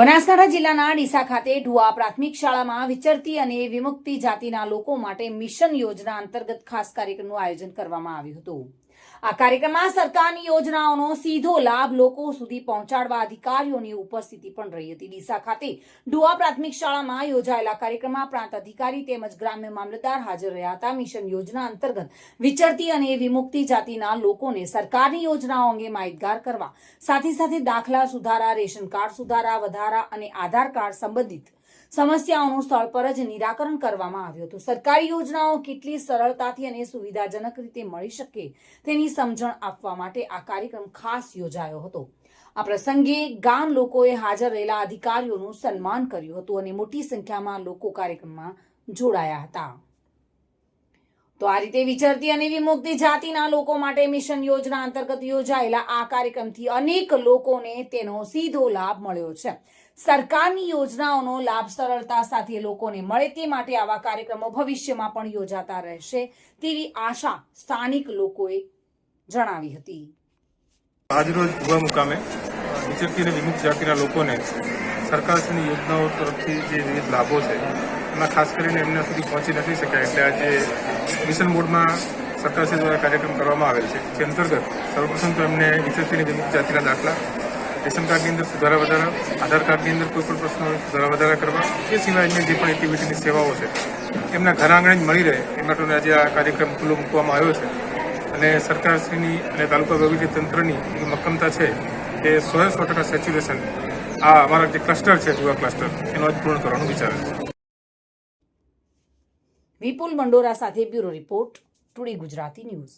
બનાસકાંઠા જિલ્લાના ડીસા ખાતે ઢુઆ પ્રાથમિક શાળામાં વિચરતી અને વિમુક્તિ જાતિના લોકો માટે મિશન યોજના અંતર્ગત ખાસ કાર્યક્રમનું આયોજન કરવામાં આવ્યું હતું. આ કાર્યક્રમમાં સરકારની યોજનાઓનો સીધો લાભ લોકો સુધી પહોંચાડવા અધિકારીઓની ઉપસ્થિતિ પણ રહી હતી. ડીસા ખાતે ડુઆ પ્રાથમિક શાળામાં યોજાયેલા કાર્યક્રમમાં પ્રાંત અધિકારી તેમજ ગ્રામ્ય મામલતદાર હાજર રહ્યા હતા. મિશન યોજના અંતર્ગત વિચરતી અને વિમુક્તિ જાતિના લોકોને સરકારની યોજનાઓ અંગે માહિતગાર કરવા, સાથે સાથે દાખલા સુધારા, રેશન કાર્ડ સુધારા, વધારા અને આધાર કાર્ડ સંબંધિત સમસ્યાઓનું સ્થળ પર જ નિરાકરણ કરવામાં આવ્યું હતું. સરકારી યોજનાઓ કેટલી સરળતાથી અને સુવિધાજનક રીતે મળી શકે તેની સમજણ આપવા માટે આ કાર્યક્રમ ખાસ યોજાયો હતો. આ પ્રસંગે ગામ લોકોએ હાજર રહેલા અધિકારીઓનું સન્માન કર્યું હતું અને મોટી સંખ્યામાં લોકો કાર્યક્રમમાં જોડાયા હતા. તો આ રીતે વિચરતી અને વિમુક્તિ જાતિના લોકો માટે મિશન યોજના અંતર્ગત યોજાયેલા આ કાર્યક્રમથી અનેક લોકોને તેનો સીધો લાભ મળ્યો છે. સરકારની યોજનાઓનો લાભ સરળતા સાથે લોકોને મળે તે માટે આવા કાર્યક્રમો ભવિષ્યમાં પણ યોજાતા રહેશે તેવી આશા સ્થાનિક લોકોએ જણાવી હતી. આજરોજ ભુવા મુકામે વિચરતી અને વિમુક્ત જાતિના લોકોને સરકારશ્રીની યોજનાઓ તરફથી જે વિવિધ લાભો છે, એમાં ખાસ કરીને એમના સુધી પહોંચી નથી શક્યા એટલે આજે મિશન મોડમાં સરકારશ્રી દ્વારા કાર્યક્રમ કરવામાં આવેલ છે. જે અંતર્ગત સર્વપ્રથમ તો એમને અને વિમુક્ત જાતિના દાખલા રેશન કાર્ડની અંદર સુધારા વધારા, આધાર કાર્ડની અંદર કોઈ પણ પ્રશ્નો સુધારા વધારા કરવા, એ સિવાયની જે પણ એક્ટિવિટીની સેવાઓ છે, એમના ઘર આંગણે જ મળી રહે, એ માટેનો આજે આ કાર્યક્રમ ખુલ્લો મૂકવામાં આવ્યો છે. અને સરકારશ્રીની અને તાલુકા વહીવટી તંત્રની મક્કમતા છે એ સો સો ટકા સેચ્યુરેશન આ અમારા જે ક્લસ્ટર છે, યુવા ક્લસ્ટર, એનો જ પૂર્ણ કરવાનું વિચાર છે. વિપુલ મંડોરા સાથે bureau report, today Gujarati news.